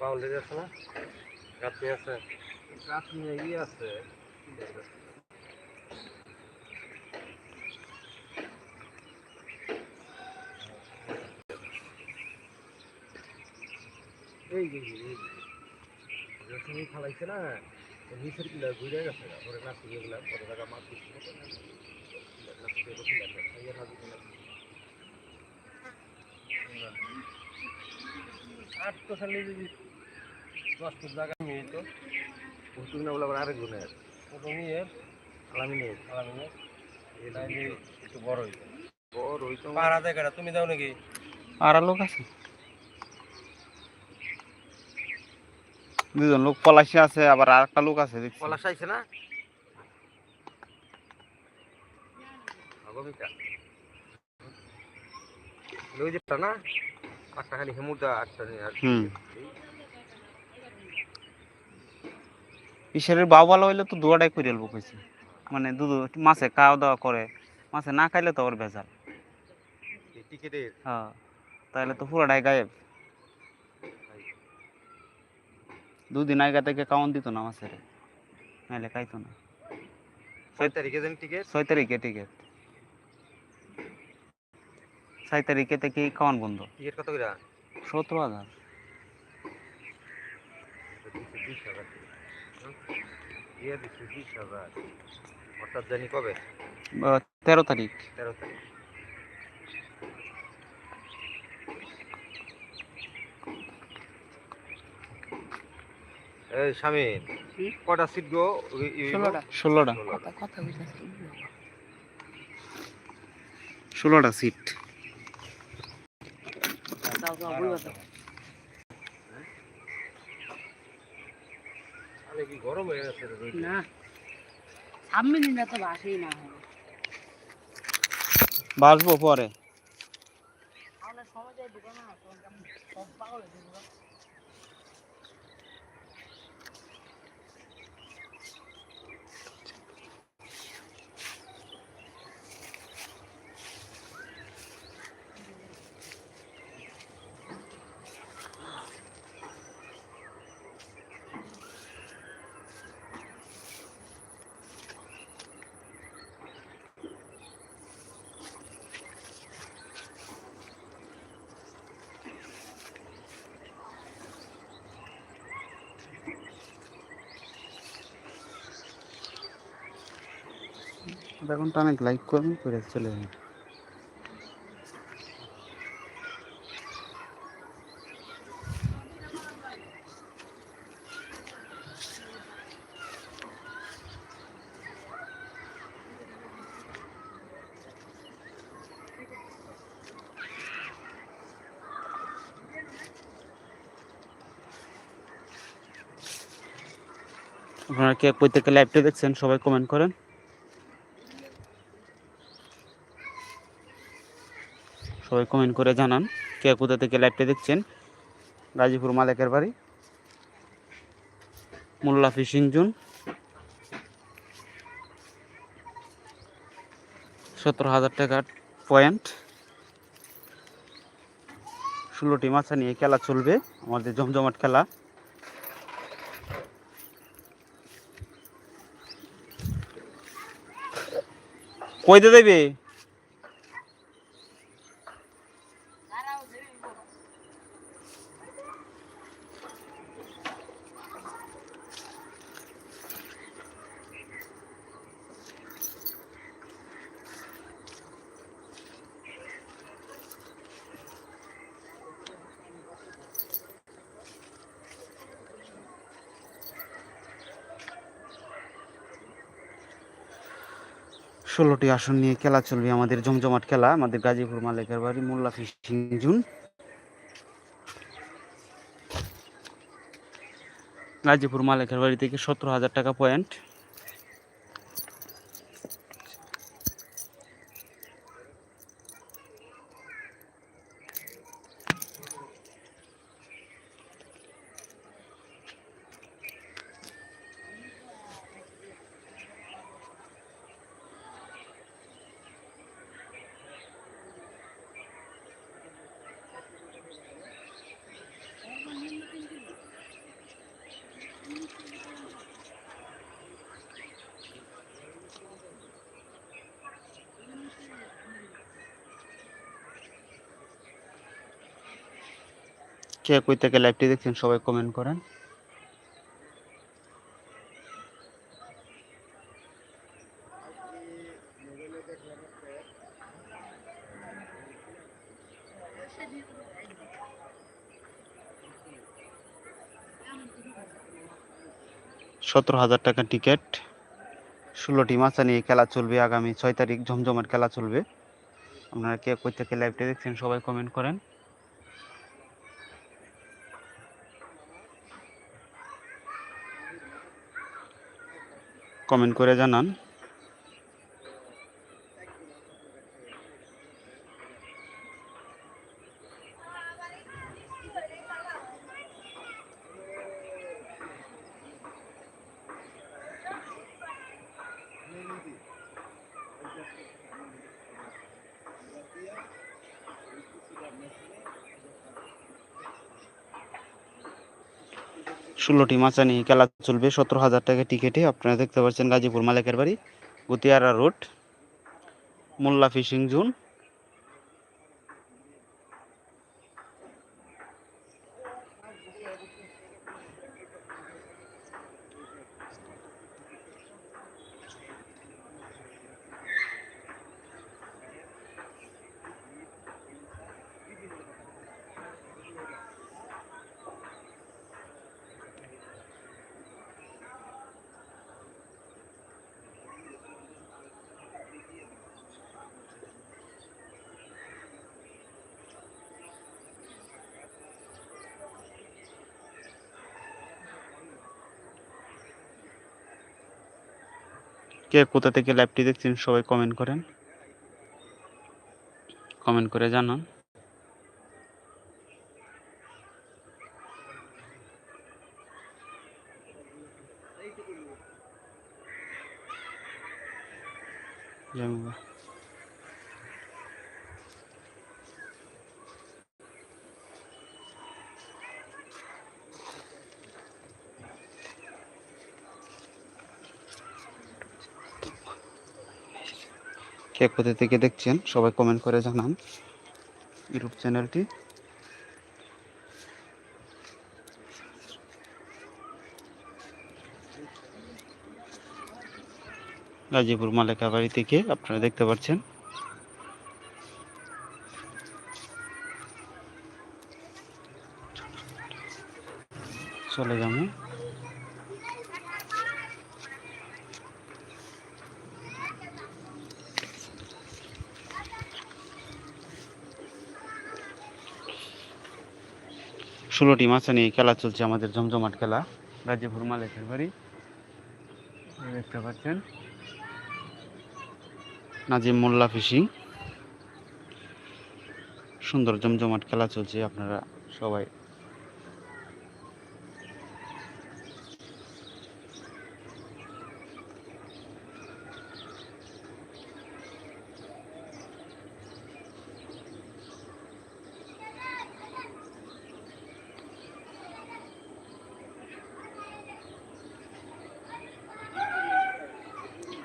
Boundary আছে না? গাছনি আছে? ইয়ে আছে। এই যে না? নিচের ঘুরে গেছে গা, পরে নাচি এগুলা পরে জায়গা মাছ তো খালি যদি দশ ফুট জায়গা নিয়ে তো ভর্তুক না বলে আরেক গুণের কত নিয়ে আলামি নিয়ে আলামি এটা একটু বড় হইতো বড় হইতো পাহারা জায়গাটা তুমি দাও নাকি আর লোক আছে দুজন লোক পলাশি আছে, আবার আর একটা লোক আছে পলাশ আইছে না? ভূমিকা ওই যেটা না? একটা খালি হেমুদা একটা আর হুম। ঈশ্বরের বাউ ভালো হইলে তো দুয়াটাই করে এলবো কইছে। মানে দুধ মাছে খাওয়া দাওয়া করে মাছে না খাইলে তো ওর ভেজাল। হ্যাঁ তাহলে তো পুরোটাই গায়েব। দুদিন আগে থেকে কাউন দিত না মাছের। নাইলে খাইতো না। ছয় তারিখে ছয় তারিখে টিকিট। ছয় তারিখে থেকে খাওয়ান বন্ধ? টিকেট কত করে? সতেরো হাজার। অর্থাৎ জানি কবে? তেরো তারিখ। তেরো তারিখ। এই কটা সিট গো? ষোলোটা। ষোলোটা। সিট যাও যাও বইবা তো তাহলে কি গরম হয়ে গেছে রে রোদ? না। সামনে তো বাসেই না হবে। বাসবো পরে। আমাদের সময় যায় দোকান সব পাগল হয়ে এখন অনেক লাইক করবেন করে চলে যাবেন আপনারা কে প্রত্যেকে লাইভটা দেখছেন? সবাই কমেন্ট করেন। সবাই কমেন্ট করে জানান কে কোথা থেকে লাইভটা দেখছেন। গাজীপুর মালিকের বাড়ি। Molla fishing zone. সতেরো হাজার টাকার পয়েন্ট ষোলোটি মাছা নিয়ে খেলা চলবে, আমাদের জমজমাট খেলা। কইতে দেবে ষোলোটি আসন নিয়ে খেলা চলবে আমাদের জমজমাট খেলা, আমাদের গাজীপুর মালিকের বাড়ি মোল্লা ফিশিং জুন গাজীপুর মালিকের বাড়ি থেকে সতেরো হাজার টাকা পয়েন্ট। কে কই থেকে লাইভটি দেখছেন, সবাই কমেন্ট করেন। সতেরো হাজার টাকা টিকিট ষোলোটি মাচা নিয়ে খেলা চলবে, আগামী ছয় তারিখ জমজমাট খেলা চলবে। আপনারা কে কই থেকে লাইভটি দেখছেন, সবাই কমেন্ট করেন। কমেন্ট করে জানান। ষোলোটি মাচা নিয়ে খেলা চলবে সতেরো হাজার টাকা টিকিটে। আপনারা দেখতে পাচ্ছেন গাজীপুর মালিকের বাড়ি, Gutiara road, Molla fishing zone. কে কোথা থেকে লাইভটি দেখছেন সবাই কমেন্ট করেন। কমেন্ট করে জানান। কে কোথা থেকে দেখছেন, সবাই কমেন্ট করে জানান ইউটিউব চ্যানেলটি। গাজীপুর মালেকাবাড়ি থেকে আপনারা দেখতে পাচ্ছেন। চলে যাব। ষোলোটি মাছা নিয়ে খেলা চলছে আমাদের জমজমাট খেলা। গাজীপুর মালিকের বাড়ি। দেখতে পাচ্ছেন। নাজিম মোল্লা ফিশিং। সুন্দর জমজমাট খেলা চলছে আপনারা সবাই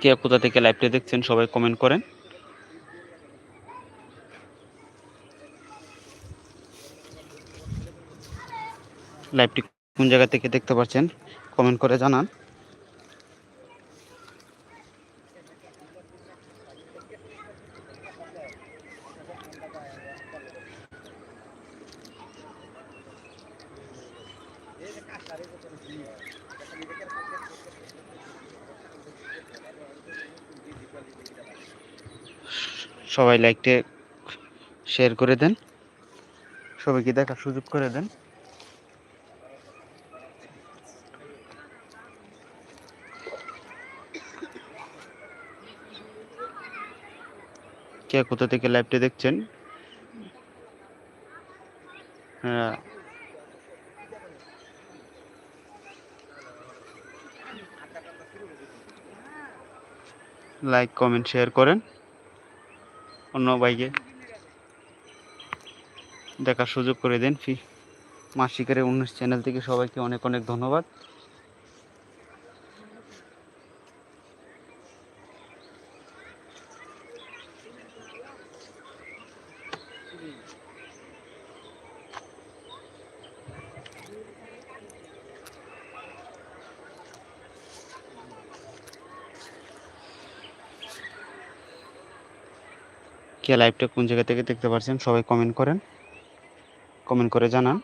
কে কোথা থেকে লাইভটা দেখছেন সবাই কমেন্ট করেন। লাইভটি কোন জায়গা থেকে দেখতে পাচ্ছেন কমেন্ট করে জানান। সবাই লাইকটা শেয়ার করে দেন। সবাইকে দেখার সুযোগ করে দেন। কে কোথা থেকে লাইভটা দেখছেন? হ্যাঁ। লাইক কমেন্ট শেয়ার করেন। অন্য বাইকে দেখার সুযোগ করে দেন ফি। মাসিকের উনিশ চ্যানেল থেকে সবাইকে অনেক অনেক ধন্যবাদ। কে লাইভটা কোন জায়গা থেকে দেখতে পারছেন সবাই কমেন্ট করেন। কমেন্ট করে জানান।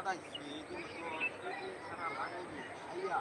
লাগাইছি সারা লাগাইনি খাইয়া